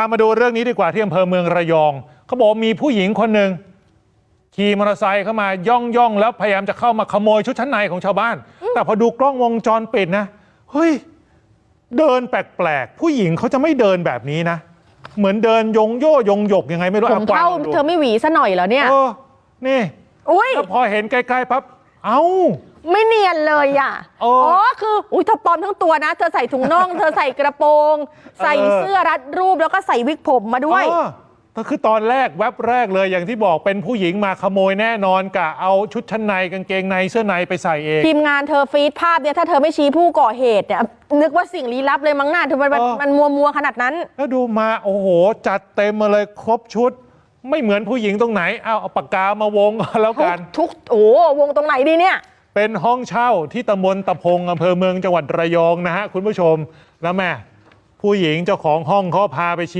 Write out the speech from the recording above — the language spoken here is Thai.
มาดูเรื่องนี้ดีกว่าที่อำเภอเมืองระยองเขาบอกว่ามีผู้หญิงคนหนึ่งขี่มอเตอร์ไซค์เข้ามาย่องย่องแล้วพยายามจะเข้ามาขโมยชุดชั้นในของชาวบ้าน แต่พอดูกล้องวงจรปิดนะเฮ้ยเดินแปลกๆผู้หญิงเขาจะไม่เดินแบบนี้นะ เหมือนเดินยงโย่ยงหยกยังไงไม่รู้ผมกวางเท่าลองดูเธอไม่หวีซะหน่อยเหรอเนี่ยเออนี่อุ้ยแล้วพอเห็นใกล้ๆปั๊บเอ้า ไม่เนียนเลยอะโอ้ อ๋อคืออุ้ยเธอปลอมทั้งตัวนะ เธอใส่ถุงน่อง เธอใส่กระโปรง ใส่เสื้อรัดรูปแล้วก็ใส่วิกผมมาด้วยเออก็คือตอนแรกแว็บแรกเลยอย่างที่บอกเป็นผู้หญิงมาขโมยแน่นอนกะเอาชุดชั้นในกางเกงในเสื้อในไปใส่เอง ทีมงานเธอฟีดภาพเนี่ยถ้าเธอไม่ชี้ผู้ก่อเหตุเนี่ยนึกว่าสิ่งลี้ลับเลยมั้งหน้าเธอมันมันเออ มันมัวมัวๆขนาดนั้น แล้วดูมาโอ้โห จัดเต็มมาเลยครบชุด ไม่เหมือนผู้หญิงตรงไหนเอาเอาปากกามาวงก็แล้วทุกกัน ทุกโอ้วงตรงไหนดีเนี่ย เป็นห้องเช่าที่ตำบลตะพงอำเภอเมืองจังหวัดระยองนะฮะคุณผู้ชมแล้วแม่ผู้หญิงเจ้าของห้องเขาพาไปชี้